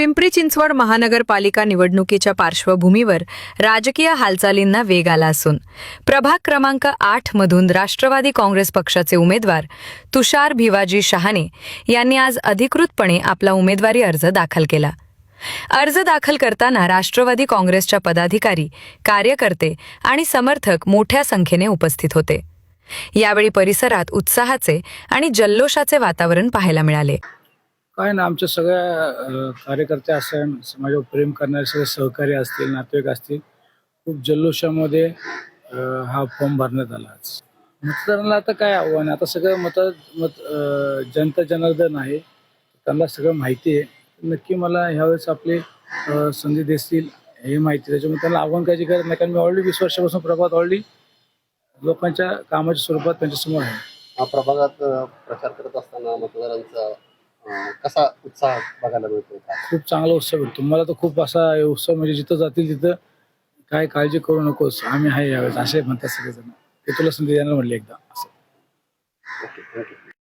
पिंपरी चिंचवड महानगरपालिका निवडणुकीच्या पार्श्वभूमीवर राजकीय हालचालींना वेग आला असून प्रभाग क्रमांक आठ मधून राष्ट्रवादी काँग्रेस पक्षाचे उमेदवार तुषार भिवाजी शहाणे यांनी आज अधिकृतपणे आपला उमेदवारी अर्ज दाखल केला. अर्ज दाखल करताना राष्ट्रवादी काँग्रेसच्या पदाधिकारी कार्यकर्ते आणि समर्थक मोठ्या संख्येने उपस्थित होते. यावेळी परिसरात उत्साहाचे आणि जल्लोषाचे वातावरण पाहायला मिळाले. काय ना आमच्या सगळ्या कार्यकर्ते असेल समाजावर प्रेम करणारे सगळे सहकारी असतील नातेवाईक असतील खूप जल्लोषामध्ये हा फॉर्म भरण्यात आला आज. मतदारांना आता काय आव्हान आहे? आता सगळं मत मत जनता जनार्दन आहे. त्यांना सगळं माहिती आहे. नक्की मला ह्यावेळेस आपले संधी देतील हे माहिती त्याच्यामुळे त्यांना आव्हान करायची गरज नाही. कारण मी ऑलरेडी वीस वर्षापासून प्रभात ऑलरेडी लोकांच्या कामाच्या स्वरूपात त्यांच्यासमोर आहे. हा प्रभागात प्रचार करत असताना मतदारांचा कसा उत्साह बघायला मिळतो खूप चांगला उत्सव भेटतो. मला तर खूप असा उत्सव म्हणजे जिथं जातील तिथं काय काळजी करू नकोस आम्ही आहे यावेळेस असे म्हणतात सगळेजण. ते तुला संधी देणार म्हणले एकदा असं. Okay thank you